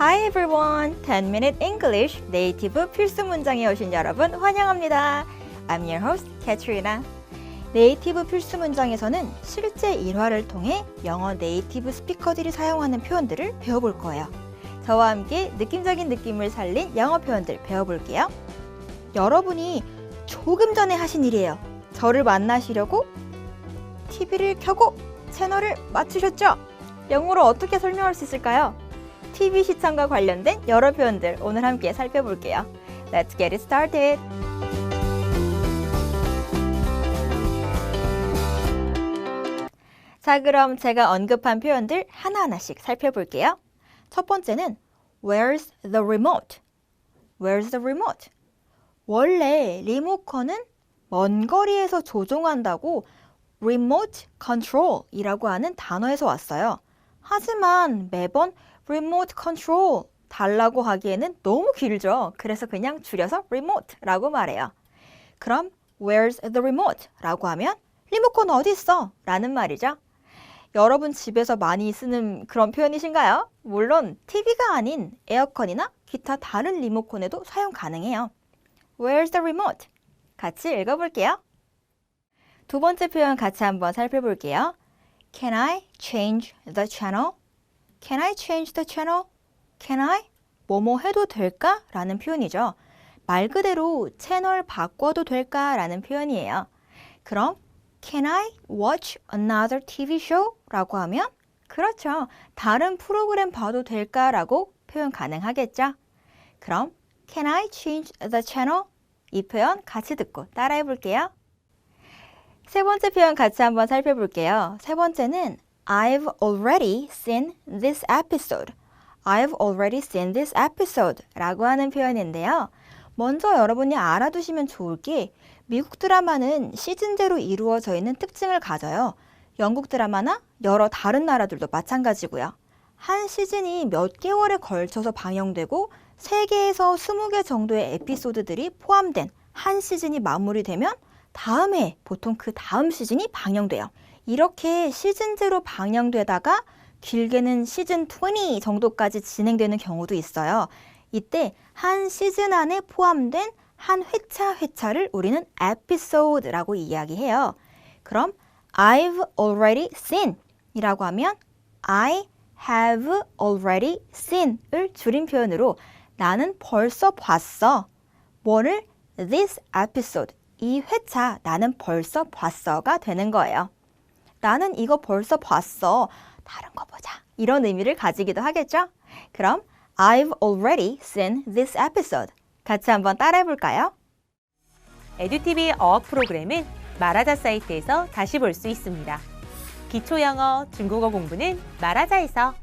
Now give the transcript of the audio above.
Hi everyone! 10 Minute English 네이티브 필수 문장에 오신 여러분 환영합니다. I'm your host, Katrina. 네이티브 필수 문장에서는 실제 일화를 통해 영어 네이티브 스피커들이 사용하는 표현들을 배워볼 거예요. 저와 함께 느낌적인 느낌을 살린 영어 표현들 배워볼게요. 여러분이 조금 전에 하신 일이에요. 저를 만나시려고 TV를 켜고 채널을 맞추셨죠? 영어로 어떻게 설명할 수 있을까요? TV 시청과 관련된 여러 표현들 오늘 함께 살펴볼게요. Let's get it started. 자, 그럼 제가 언급한 표현들 하나하나씩 살펴볼게요. 첫 번째는 Where's the remote? Where's the remote? 원래 리모컨은 먼 거리에서 조종한다고 remote control이라고 하는 단어에서 왔어요. 하지만 매번 remote control 달라고 하기에는 너무 길죠. 그래서 그냥 줄여서 remote라고 말해요. 그럼 where's the remote? 라고 하면 리모컨 어디 있어? 라는 말이죠. 여러분 집에서 많이 쓰는 그런 표현이신가요? 물론 TV가 아닌 에어컨이나 기타 다른 리모컨에도 사용 가능해요. Where's the remote? 같이 읽어볼게요. 두 번째 표현 같이 한번 살펴볼게요. Can I change the channel? Can I change the channel? Can I? 뭐뭐 해도 될까? 라는 표현이죠. 말 그대로 채널 바꿔도 될까? 라는 표현이에요. 그럼 Can I watch another TV show? 라고 하면 그렇죠. 다른 프로그램 봐도 될까? 라고 표현 가능하겠죠. 그럼 Can I change the channel? 이 표현 같이 듣고 따라해 볼게요. 세 번째 표현 같이 한번 살펴볼게요. 세 번째는 I've already seen this episode. I've already seen this episode 라고 하는 표현인데요. 먼저 여러분이 알아두시면 좋을 게 미국 드라마는 시즌제로 이루어져 있는 특징을 가져요. 영국 드라마나 여러 다른 나라들도 마찬가지고요. 한 시즌이 몇 개월에 걸쳐서 방영되고 3개에서 20개 정도의 에피소드들이 포함된 한 시즌이 마무리되면 다음에 보통 그 다음 시즌이 방영돼요. 이렇게 시즌제로 방영되다가 길게는 시즌 20 정도까지 진행되는 경우도 있어요. 이때 한 시즌 안에 포함된 한 회차 회차를 우리는 episode라고 이야기해요. 그럼 I've already seen 이라고 하면 I have already seen을 줄인 표현으로 나는 벌써 봤어. 뭐를? This episode. 이 회차 나는 벌써 봤어가 되는 거예요. 나는 이거 벌써 봤어. 다른 거 보자. 이런 의미를 가지기도 하겠죠? 그럼 I've already seen this episode. 같이 한번 따라해 볼까요? 에듀티비 어학 프로그램은 마라자 사이트에서 다시 볼 수 있습니다. 기초 영어, 중국어 공부는 마라자에서